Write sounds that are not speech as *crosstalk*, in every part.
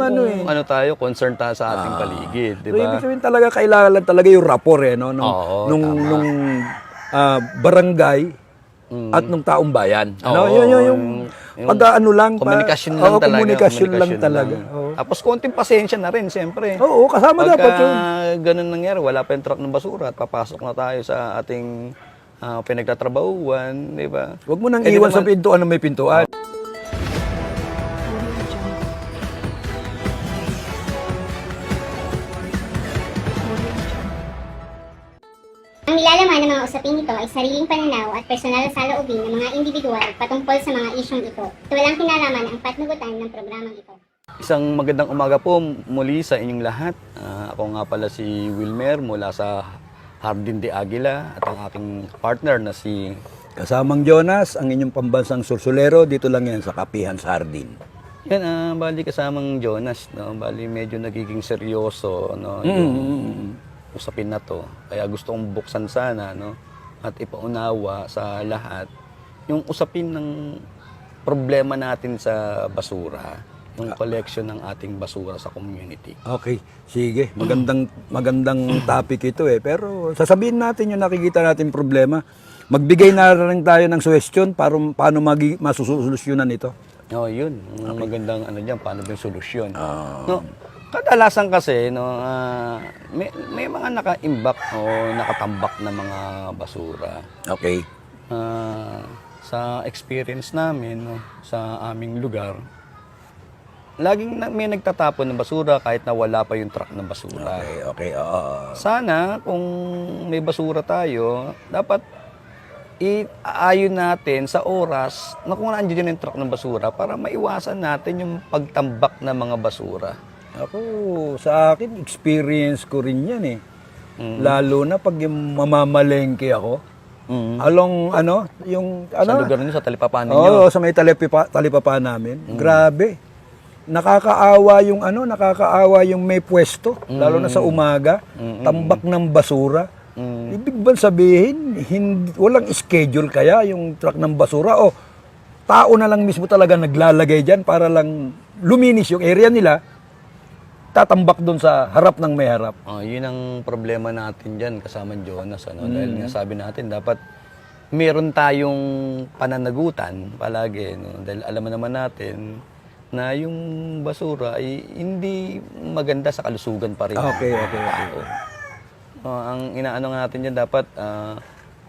yung ano eh. ano tayo, concern tayo sa ating paligid, di So, ba? ibig sabihin talaga kailangan talaga yung rapport eh, no? Nung, Oo, nung, tama. nung ah, barangay at nung taong bayan. Ano? Oo, yun, yun, yung, yung pag ano lang. pa- Komunikasyon lang oo, talaga. Komunikasyon, lang komunikasyon talaga. Oo. Tapos konting pasensya na rin, siyempre. Oo, kasama Pagka dapat yun. ganun nangyari, wala pa yung truck ng basura at papasok na tayo sa ating ah, pinagtatrabahuan, di ba? Huwag mo nang Eh, di iwan sa naman- pintuan na may pintuan. Usaping ito ay sariling pananaw at personal na saloobin ng mga individual patungkol sa mga isyong ito. Ito walang kinalaman ang patnugutan ng programang ito. Isang magandang umaga po muli sa inyong lahat. Ah, ako nga pala si Wilmer mula sa Hardin de Aguila at ang aking partner na si Kasamang Jonas, ang inyong pambansang sursulero, dito lang yan sa Kapihan Sardin. yan, ah, bali kasamang Jonas, no? Bali medyo nagiging seryoso, no? Yung usapin na to. Kaya gusto kong buksan sana, no? At ipaunawa sa lahat yung usapin ng problema natin sa basura, yung collection ng ating basura sa community. Okay, sige. Magandang magandang topic ito eh. Pero sasabihin natin yung nakikita natin problema. Magbigay na rin tayo ng suggestion para paano magi, masusolusyonan ito. Oh, yun. Ang magandang ano diyan, paano ba yung solusyon? No, kadalasan kasi no, ah, may, may mga naka-imbak o nakatambak na mga basura. Okay. Ah, sa experience namin no, sa aming lugar, laging na, may nagtatapon ng basura kahit na wala pa yung truck ng basura. Okay, okay. Oo. Sana kung may basura tayo, dapat iayon natin sa oras na kung nandiyan yung truck ng basura para maiwasan natin yung pagtambak ng mga basura. Ako, sa akin, experience ko rin yan eh. Lalo na pag yung mamamalengke ako. Mm. Along, ano, yung, Sa ano, lugar ninyo, sa talipapan ninyo. Oo, sa may talipa, talipapa namin. Grabe. Nakakaawa yung ano, nakakaawa yung may pwesto, lalo na sa umaga, tambak ng basura. Mm. Ibig ba sabihin, hindi, walang schedule kaya yung truck ng basura o tao na lang mismo talaga naglalagay diyan para lang luminis yung area nila, tatambak doon sa harap ng may harap. Oh, yun ang problema natin dyan kasama Jonas. Ano? Dahil nga sabi natin, dapat meron tayong pananagutan palagi. No? Dahil alam naman natin na yung basura ay hindi maganda sa kalusugan pa rin. Okay, okay, okay. Oh, ang inaano natin dyan, dapat ah,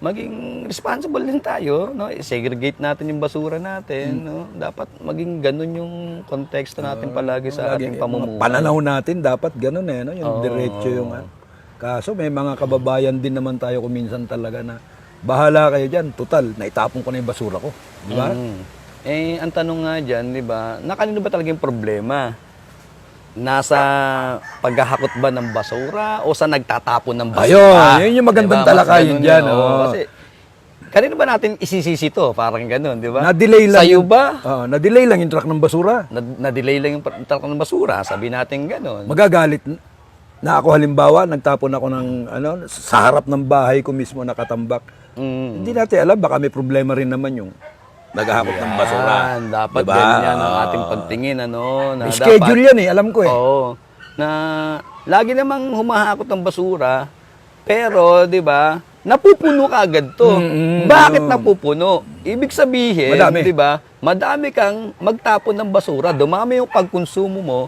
maging responsible din tayo. No? segregate natin yung basura natin. No? Dapat maging ganun yung konteksto natin palagi sa Lagi, ating pamumuhay. Pananaw natin dapat ganun eh, no? yung Oo. diretso yung ano. Kaso may mga kababayan din naman tayo kuminsan talaga na bahala kayo diyan, total, naitapon ko na yung basura ko. Di ba? Mm. Eh, ang tanong nga dyan, di ba, na kanino ba talaga yung problema? Nasa paghahakot ba ng basura o sa nagtatapon ng basura? Ayun, yun yung magandang Di ba? Mas talakayin ganun dyan, yun, oo. Kasi, kanino ba natin isisisi to? Parang ganun, di ba? Na-delay lang. Sa'yo ba? Oo, na-delay lang yung truck ng basura. Na- Na-delay lang yung truck ng basura. Sabi natin ganun. Magagalit na ako halimbawa, nagtapon ako ng ano sa harap ng bahay ko mismo nakatambak. Mm. Hindi natin alam baka may problema rin naman yung naghahakot ng basura. Yan, dapat Diba? ganyan ang Oo. ating pagtingin, ano? Na May schedule yan eh, alam ko eh. Oo. Na lagi namang humahakot ng basura, pero 'di ba? Napupuno ka agad 'to. Mm-mm. Bakit napupuno? Ibig sabihin, Madami. 'di ba? Madami kang magtapon ng basura, dumami yung pagkonsumo mo,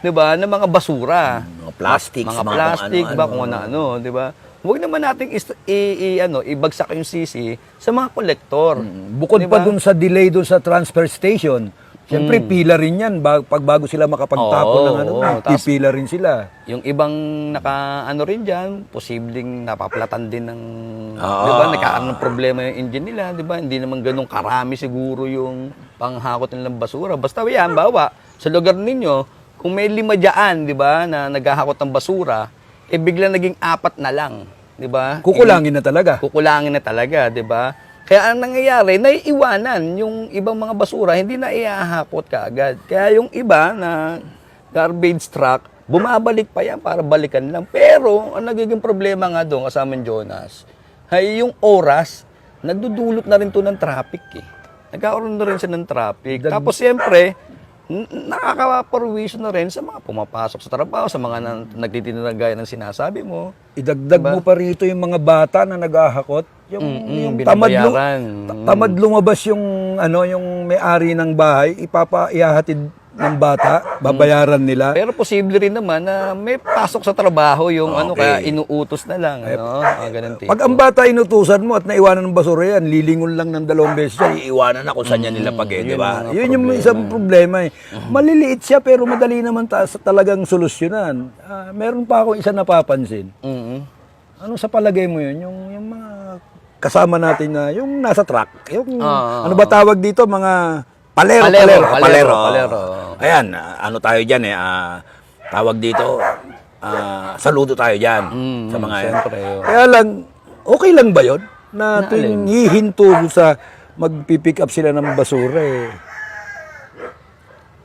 'di ba, ng mga basura. Mga plastics, mga, mga plastic ba kung ano-ano, 'di ba? Huwag naman nating is- i, i- ano, ibagsak yung sisi sa mga kolektor. Bukod Di pa dun sa delay dun sa transfer station, siyempre pila rin yan ba- pag bago sila makapagtapon Oo, ng ano. Tas- pipila rin sila. Yung ibang naka ano rin diyan, posibleng napaplatan din ng Ah. 'di ba? Nagkakaroon ng problema yung engine nila, 'di ba? Hindi naman ganun karami siguro yung panghakot nilang basura. Basta yan, bawa sa lugar ninyo, kung may lima diyan, 'di ba, na naghahakot ng basura, eh bigla naging apat na lang, 'di ba? Kukulangin na talaga. kukulangin na talaga, 'di ba? Kaya ang nangyayari, naiiwanan yung ibang mga basura, hindi na iahakot kaagad. Kaya yung iba na garbage truck, bumabalik pa yan para balikan lang. Pero ang nagiging problema nga doon kasama ni Jonas, ay yung oras, nagdudulot na rin to ng traffic eh. Nagkakaroon na rin siya ng traffic. Tapos siyempre, nakakaparwisyo na rin sa mga pumapasok sa trabaho, sa mga nan- nagtitinda na gaya ng sinasabi mo. Idagdag mo pa rito yung mga bata na naghahakot. Yung, Mm-mm, yung tamad, lu- tamad lumabas yung ano yung may-ari ng bahay, ipapa ihahatid ng bata, babayaran nila. Pero posible rin naman na may pasok sa trabaho yung ano, kaya inuutos na lang. Ano? Mga ganun tipo. Pag ang bata inutusan mo at naiwanan ng basura yan, lilingon lang ng dalawang beses yan, iiwanan na kung saan niya nila pag di yun ba? Yun yung isang problema eh. Maliliit siya pero madali naman ta- sa talagang solusyonan. Ah, meron pa akong isa napapansin. Mm-mm. Ano sa palagay mo yun? Yung, yung mga kasama natin na, yung nasa truck. Yung, Ah, ano ba tawag dito? Mga palero, Palero, palero. palero, palero. Ayan, ah, ano tayo dyan eh. ah, tawag dito, ah, saludo tayo dyan. Mm, sa mga yan. oh. Kaya lang, okay lang ba yun? Na tuwing hihinto sa magpipick up sila ng basura eh.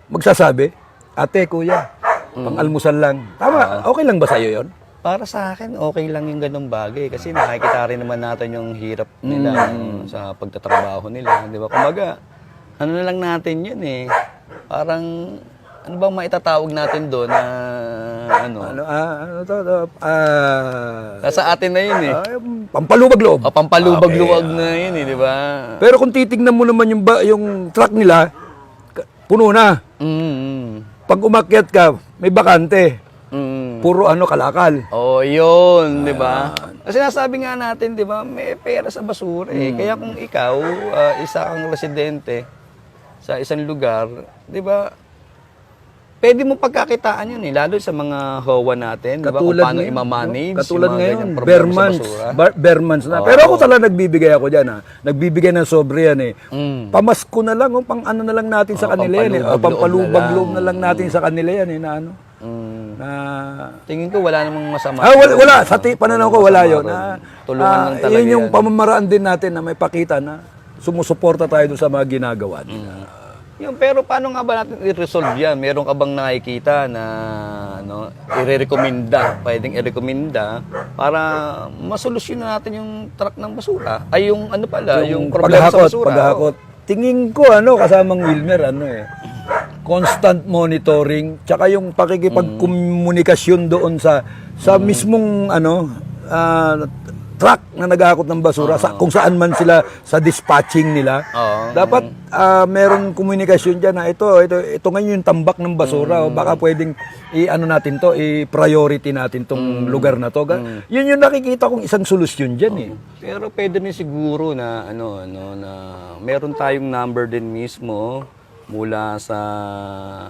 Magsasabi, ate, kuya, Mm. pang-almusal lang. Tama, Ah. okay lang ba sa'yo yon? Para sa akin, okay lang yung ganung bagay. Kasi nakikita rin naman natin yung hirap nila Mm. sa pagtatrabaho nila. Di ba? Kumbaga, ano na lang natin yun eh. Parang, ano bang maitatawag natin doon na, ano, Ano, ah, ano to, to, ah, nasa atin na yun eh. ah, pampalubag loob. O, pampalubag-luwag na yun eh, di ba? Pero kung titignan mo naman yung, ba, yung truck nila, ka- puno na. Mm, Pag umakyat ka, may bakante. mm, mm. Puro ano, kalakal. Oh, yun, 'di ba? Kasi nasabi nga natin, 'di ba, may pera sa basura eh. Hmm. Kaya kung ikaw, ah, isa kang residente sa isang lugar, 'di ba? Pwede mo pagkakitaan yun eh, lalo sa mga HOA natin, 'di ba? Kung paano ngayon, i-manage no? Katulad yung ngayon, bare months. basura. Bar- bare months na. Oo. Pero ako talaga nagbibigay ako dyan ha. Nagbibigay ng sobre yan eh. Mm. Pamasko na lang, oh, pang ano na lang natin sa Oo, kanila yan eh. Oh, na pampalubag lang. loob na lang natin sa kanila yan eh. Na ano. Mm. Na... Tingin ko wala namang masama. Ah, wala, wala. Sa ti- pananaw ko, wala yun. Na. Tulungan ah, lang talaga Yun yung yan. pamamaraan din natin na may pakita na sumusuporta tayo sa mga ginagawa nila. Yung, pero paano nga ba natin i-resolve yan? Meron ka bang nakikita na ano, i-recommenda, pwedeng i-recommenda para masolusyon na natin yung truck ng basura? Ay, yung ano pala, yung, problema sa paghakot, basura. paghakot. Tingin ko ano kasamang Wilmer ano eh. Constant monitoring tsaka yung pakikipagkomunikasyon doon sa sa mismong ano ah, truck na naghahakot ng basura sa kung saan man sila sa dispatching nila. Oo. Dapat ah, meron komunikasyon diyan na ito ito ito ngayon yung tambak ng basura o baka pwedeng i-ano natin to i-priority natin tong lugar na to. Ga- Yun yung nakikita kong isang solusyon diyan eh. Pero pwede rin siguro na ano ano na meron tayong number din mismo mula sa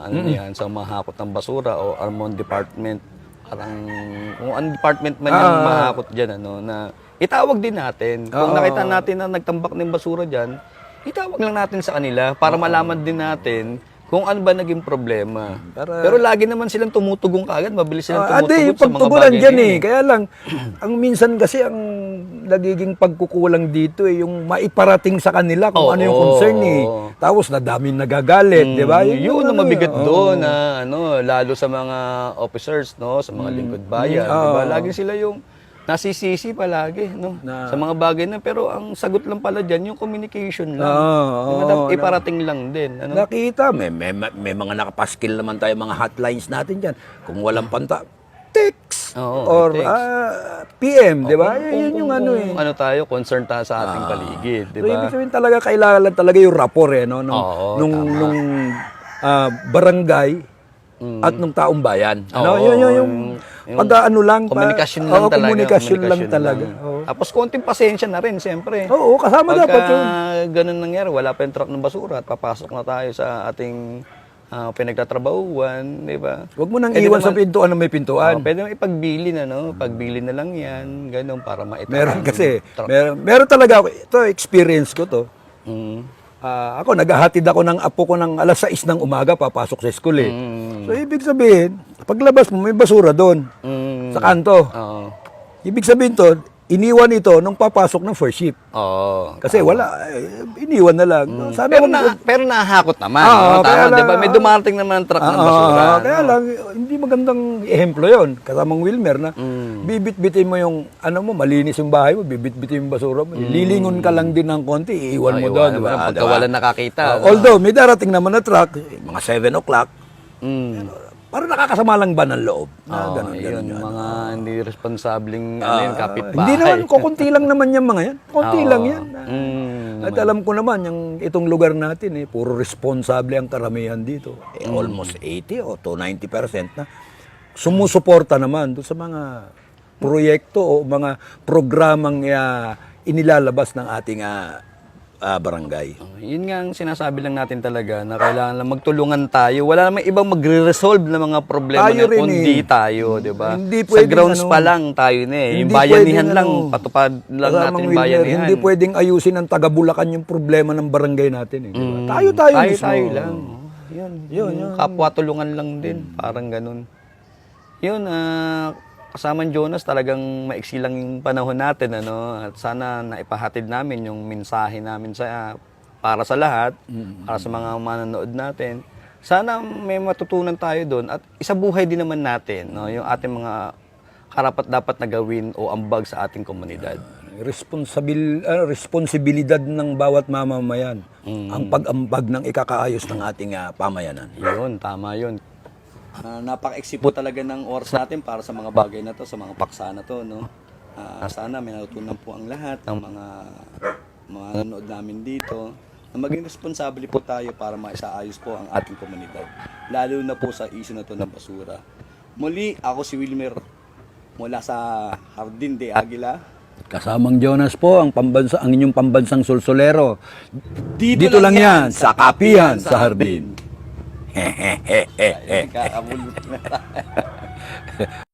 ano yan sa mahakot ng basura o Armon Department parang kung anong department man yung Ah. mahakot diyan ano na itawag din natin. Kung Oo. nakita natin na nagtambak ng basura diyan, itawag lang natin sa kanila para malaman din natin kung ano ba naging problema. Para- Pero lagi naman silang tumutugong kaagad, mabilis silang Ah, tumutugon ade, yung sa mga bagay dyan yun eh. Kaya lang, *clears throat* ang minsan kasi ang nagiging pagkukulang dito eh, yung maiparating sa kanila kung Oo. ano yung concern eh. Tapos na daming nagagalit, di ba? Mm, Yun, ang mabigat eh. doon na ano, lalo sa mga officers, no, sa mga lingkod bayan, Mm, di ba? Lagi sila yung nasisisi palagi, no, Na- sa mga bagay na pero ang sagot lang pala diyan yung communication lang. Oo, Di ba, oo, dapat na- iparating lang din, ano? Nakita, may, may, may mga nakapaskil naman tayo mga hotlines natin dyan. Kung walang panta, text Oo, or text. ah, PM, di ba? Kung- Yun yung kung- ano eh. ano tayo, concerned tayo sa ating paligid, di So, ba? ibig sabihin talaga, kailangan lang talaga yung rapport eh, no? Nung, Oo, nung, tama. nung ah, barangay at nung taong bayan. Ano? Oo, yun, yun, yung, yung pag-ano lang. pa- Komunikasyon lang oo, talaga. komunikasyon lang talaga. lang. Oo. Tapos konting pasensya na rin, siyempre. Oo, kasama Pagka dapat yun. ganun nangyari, wala pa yung truck ng basura at papasok na tayo sa ating ah, pinagtatrabahuan, di ba? Huwag mo nang Pwede iwan sa naman- pintuan na may Oh, pintuan. pwede naman ipagbili na, no? Pagbili na lang yan, ganun, para maitawag. meron kasi, meron, meron talaga ako. Ito, experience ko to. Mm. Ah, ako, naghahatid ako ng apo ko ng alas 6 ng umaga, papasok sa school eh. Mm. So, ibig sabihin, paglabas mo, may basura doon, Mm. sa kanto. Oo. Ibig sabihin to, iniwan ito nung papasok ng first ship. Oo. Kasi wala, eh, iniwan na lang. Sabi Pero, ko, na, pero nahakot naman. Ah, no? Tama, lang- di ba? May dumarating naman ng truck ng Ah, basura. ah, no? kaya lang, hindi magandang ehemplo yon Kasamang Wilmer na Mm. bibit-bitin mo yung, ano mo, malinis yung bahay mo, bibit-bitin yung basura mo. Lilingon ka lang din ng konti, iiwan mo Mm. Ah, doon. iwan, di ba? Pagka Di ba? wala nakakita. No? although, may darating naman na truck, mga 7 o'clock, Mm. Parang nakakasama lang ba ng loob? Na, Oo, ganun, yun, ganun, yun. mga hindi responsableng ano Ah, yun, kapitbahay. Hindi naman, kukunti lang naman yung mga yan. Konti Oo. lang yan. Mm, At alam ko naman, yung itong lugar natin, eh, puro responsable ang karamihan dito. Eh, Mm. almost 80 o to 90% na sumusuporta naman doon sa mga proyekto o mga programang ah, inilalabas ng ating ah, ah, barangay. Oh, Yun nga ang sinasabi lang natin talaga na kailangan lang magtulungan tayo. Wala namang ibang magre-resolve ng mga problema Tayo na kundi eh. tayo, di ba? Hindi Sa grounds ano, pa lang tayo na eh. Yung bayanihan pwedeng, lang, ano, patupad lang natin Wilmer, bayanihan. Hindi pwedeng ayusin ng taga Bulacan yung problema ng barangay natin. Eh, di ba? Mm. Tayo tayo tayo, mismo. tayo lang. Yun, yun, yung kapwa tulungan lang din, parang ganun. Yun, ah, kasamang Jonas, talagang maiksi lang yung panahon natin, ano, at sana naipahatid namin yung mensahe namin sa para sa lahat, para sa mga manonood natin. Sana may matutunan tayo doon at isabuhay din naman natin, no, yung ating mga karapat dapat na gawin o ambag sa ating komunidad. responsabil ah, responsibilidad ng bawat mamamayan Mm. ang pag-ambag ng ikakaayos ng ating ah, pamayanan. Yun, tama yun. Ah, napaka-eksi po talaga ng oras natin para sa mga bagay na to, sa mga paksa na to, no? Ah, sana may natutunan po ang lahat ng mga mga nanonood namin dito na maging responsable po tayo para maisaayos po ang ating komunidad. Lalo na po sa issue na to ng basura. Muli, ako si Wilmer mula sa Hardin de Aguila. Kasamang Jonas po ang pambansa ang inyong pambansang sulsulero. Dito, lang yan sa Kapihan sa Hardin. Ay, *laughs* kakabulot na. *laughs*